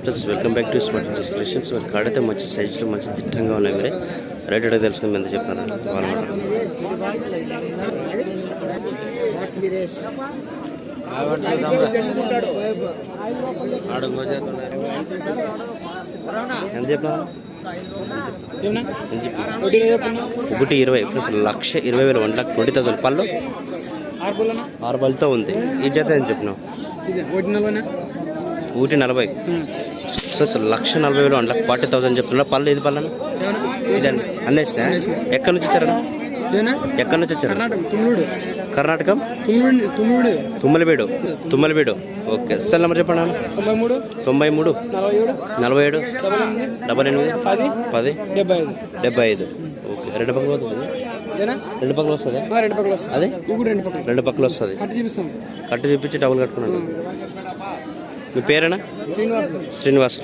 Plus welcome back to smart collections మరి కాడైతే మంచి సైజులో మంచి దిట్టంగా ఉన్నాయి మరి. రేట్ అడిగి తెలుసుకుని ఎంత మాట్లాడండి. ఎంత చెప్పినా ఒకటి ఇరవై. ప్లస్ లక్ష ఇరవై వేలు వన్ లాక్ ట్వంటీ థౌసండ్ పళ్ళు ఆరు పళ్ళతో ఉంది. ఈ జత ఏం చెప్పినావు? ఒకటి నలభై. ప్లస్ లక్ష నలభై వేలు వన్ లాక్ ఫార్టీ థౌసండ్ చెప్తున్నా పళ్ళు ఇది పళ్ళను? ఇదండి అన్నేసిన? ఎక్కడి నుంచి వచ్చారన్న? ఎక్కడి నుంచి వచ్చారు? Karnataka Tummalabidu. Tummalabidu. Okay. Cell number చెప్పండి. తొంభై మూడు తొంభై మూడు నలభై ఏడు డబల్ ఎనిమిది. పది. పది. డెబ్బై ఐదు. డెబ్బై ఐదు. ఓకే. రెండు ఇదేనా రెండు పక్కల వస్తుంది? రెండు పక్కల వస్తుంది. అదే? రెండు పక్కల. రెండు పక్కల వస్తుంది. కట్టి చూపిస్తాం. కట్టు చూపించి డబుల్ కట్టుకున్నాను మీ పేరేనా? శ్రీనివాస్ శ్రీనివాస్